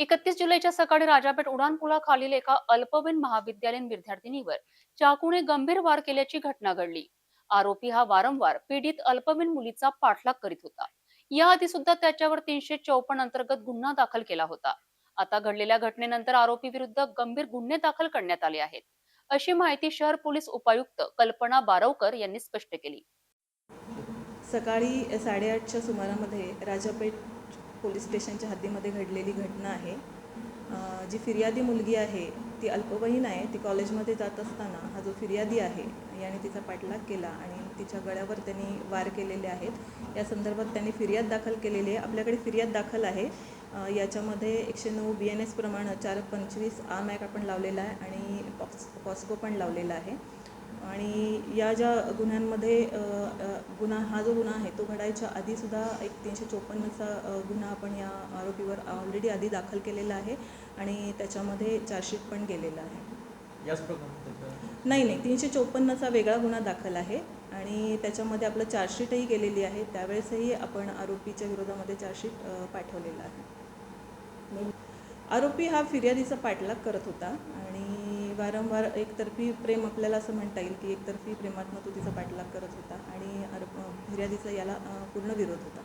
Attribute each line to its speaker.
Speaker 1: एकतीस जुलैच्या सकाळी राजापेठ उड्डाणपुलाखालील एका अल्पवयीन महाविद्यालयीन विद्यार्थिनीवर चाकूने गंभीर वार केल्याची घटना घडली. आरोपी हा वारंवार पीडित अल्पवयीन मुलीचा पाठलाग करीत होता. याआधी सुद्धा त्याच्यावर तीनशे चौपन्न अंतर्गत गुन्हा दाखल केला होता. आता घडलेल्या घटनेनंतर आरोपी विरुद्ध गंभीर गुन्हे दाखल करण्यात आले आहेत. अशी माहिती शहर पोलीस उपायुक्त कल्पना बारवकर यांनी स्पष्ट केली.
Speaker 2: सकाळी साडेआठच्या सुमारामध्ये राजापेठ पोलीस स्टेशनच्या हद्दीमध्ये घडलेली घटना आहे. जी फिर्यादी मुलगी आहे ती अल्पवयीन आहे ती कॉलेजमध्ये जात असताना हा जो फिर्यादी आहे याने तिचा पाठलाग केला आणि तिच्या गळ्यावर त्यांनी वार केलेले आहेत. या संदर्भात त्यांनी फिर्याद दाखल केलेली आहे. आपल्याकडे फिर्याद दाखल आहे. याच्यामध्ये एकशे नऊ बी एन एस प्रमाणं चार पंचवीस आम ॲक आपण लावलेला आहे आणि पॉक्स पॉस्को पण लावलेला आहे. आणि या ज्या गुन्ह्यांमध्ये गुन्हा हा जो गुन्हा आहे तो घडायच्या आधीसुद्धा एक तीनशे चोपन्नचा गुन्हा आपण या आरोपीवर ऑलरेडी आधी दाखल केलेला आहे आणि त्याच्यामध्ये चार्जशीट पण गेलेला आहे.
Speaker 3: याच
Speaker 2: नाही नाही तीनशे चोपन्नचा वेगळा गुन्हा दाखल आहे आणि त्याच्यामध्ये आपलं चार्जशीटही गेलेली आहे. त्यावेळेसही आपण आरोपीच्या विरोधामध्ये चार्जशीट पाठवलेलं आहे. आरोपी हा फिर्यादीचा पाठलाग करत होता वारंवार एकतर्फी प्रेम आपल्याला असं म्हणता येईल की एकतर्फी प्रेमातनं तो तिचा पाठलाग करत होता आणि अर फिर्यादीचा याला पूर्ण विरोध होता.